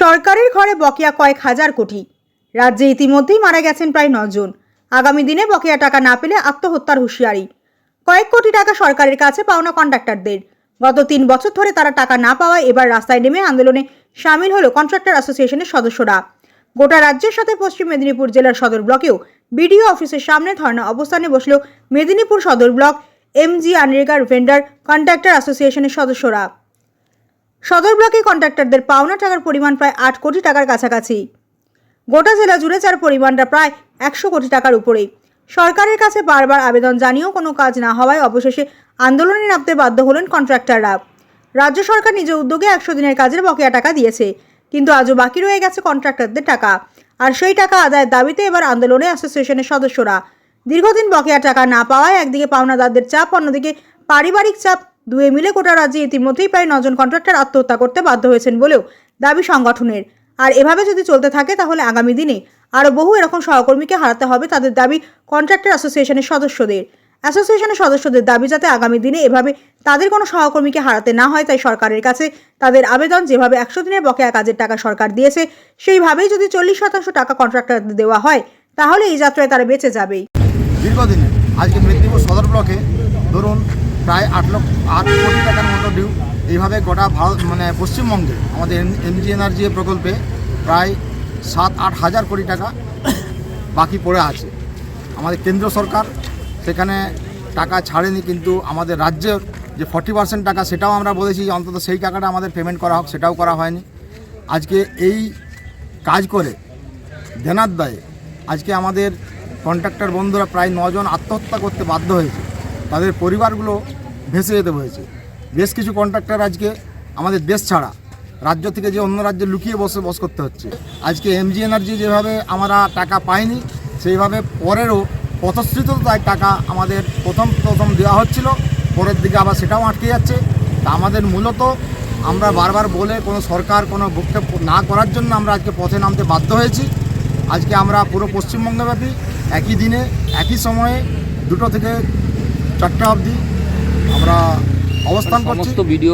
সরকারের ঘরে বকেয়া কয়েক হাজার কোটি। রাজ্যে ইতিমধ্যেই মারা গেছেন প্রায় নজন। আগামী দিনে বকেয়া টাকা না পেলে আত্মহত্যার হুঁশিয়ারি। কয়েক কোটি টাকা সরকারের কাছে পাওনা কন্ট্রাক্টরদের গত তিন বছর ধরে তারা টাকা না পাওয়ায় এবার রাস্তায় নেমে আন্দোলনে সামিল হলো কন্ট্রাক্টর অ্যাসোসিয়েশনের সদস্যরা। গোটা রাজ্যের সাথে পশ্চিম মেদিনীপুর জেলার সদর ব্লকেও বিডিও অফিসের সামনে ধর্ণা অবস্থানে বসল মেদিনীপুর সদর ব্লক এমজি আনরেগার ভেন্ডার কন্ট্রাক্টর অ্যাসোসিয়েশনের সদস্যরা। সদর ব্লকে কন্ট্রাক্টরদের পাওনা টাকার পরিমাণ প্রায় আট কোটি টাকার কাছাকাছি। গোটা জেলা জুড়ে যার পরিমাণটা প্রায় একশো কোটি টাকার উপরে সরকারের কাছে বারবার আবেদন জানিয়েও কোনো কাজ না হওয়ায় অবশেষে আন্দোলনে নামতে বাধ্য হলেন কন্ট্রাক্টররা। রাজ্য সরকার নিজ উদ্যোগে একশো দিনের কাজের বকেয়া টাকা দিয়েছে, কিন্তু আজও বাকি রয়ে গেছে কন্ট্রাক্টরদের টাকা। আর সেই টাকা আদায়ের দাবিতে এবার আন্দোলনে অ্যাসোসিয়েশনের সদস্যরা। দীর্ঘদিন বকেয়া টাকা না পাওয়ায় একদিকে পাওনাদারদের চাপ, অন্যদিকে পারিবারিক চাপ দুয়ে মিলে গোটা রাজ্যে ইতিমধ্যেই প্রায় নজন কন্ট্রাক্টর আত্মহত্যা করতে বাধ্য হয়েছেন বলেও দাবি সংগঠনের। আর এভাবে যদি চলতে থাকে, তাহলে আগামী দিনে আরও বহু এরকম সহকর্মীকে হারাতে হবে তাদের দাবি কন্ট্রাক্টর অ্যাসোসিয়েশনের সদস্যদের। অ্যাসোসিয়েশনের সদস্যদের দাবি যাতে আগামী দিনে এভাবে তাদের কোনো সহকর্মীকে হারাতে না হয়, তাই সরকারের কাছে তাদের আবেদন যেভাবে একশো দিনের বকেয়া কাজের টাকা সরকার দিয়েছে, সেইভাবেই যদি চল্লিশ শতাংশ টাকা কন্ট্রাক্টরদের দেওয়া হয়, তাহলে এই যাত্রায় তারা বেঁচে যাবেই। দীর্ঘদিনে আজকে মেদিনীপুর সদর ব্লকে ধরুন প্রায় আট লক্ষ, আট কোটি টাকার মতো ডিউ এইভাবে গোটা ভারত মানে পশ্চিমবঙ্গে আমাদের এমজি এনার্জি প্রকল্পে প্রায় সাত, আট হাজার কোটি টাকা বাকি পড়ে আছে। আমাদের কেন্দ্র সরকার সেখানে টাকা ছাড়েনি, কিন্তু আমাদের রাজ্যের যে ফর্টি পার্সেন্ট টাকা সেটাও আমরা বলেছি যে অন্তত সেই টাকাটা আমাদের পেমেন্ট করা হোক, সেটাও করা হয়নি। আজকে এই কাজ করে দেনার দায়ে আজকে আমাদের কন্ট্রাক্টর বন্ধুরা প্রায় নজন আত্মহত্যা করতে বাধ্য হয়েছে। তাদের পরিবারগুলো ভেসে যেতে হয়েছে বেশ কিছু কন্ট্রাক্টর আজকে আমাদের দেশ ছাড়া রাজ্য থেকে যে অন্য রাজ্যে লুকিয়ে বসে বস করতে হচ্ছে। আজকে এমজি এনার্জি যেভাবে আমরা টাকা পাইনি, সেইভাবে পরেরও পথশ্রিত তাই টাকা আমাদের প্রথম প্রথম দেওয়া হচ্ছিল, পরের দিকে আবার সেটাও আটকে যাচ্ছে। তা আমাদের মূলত আমরা বারবার বলে কোনো সরকার কোনো ভক্ষেপ না করার জন্য আমরা আজকে পথে নামতে বাধ্য হয়েছি। আজকে আমরা পুরো পশ্চিমবঙ্গব্যাপী একই দিনে, একই সময়ে দুটো থেকে চারটা অবধি আমরা অবস্থান করছি। ভিডিও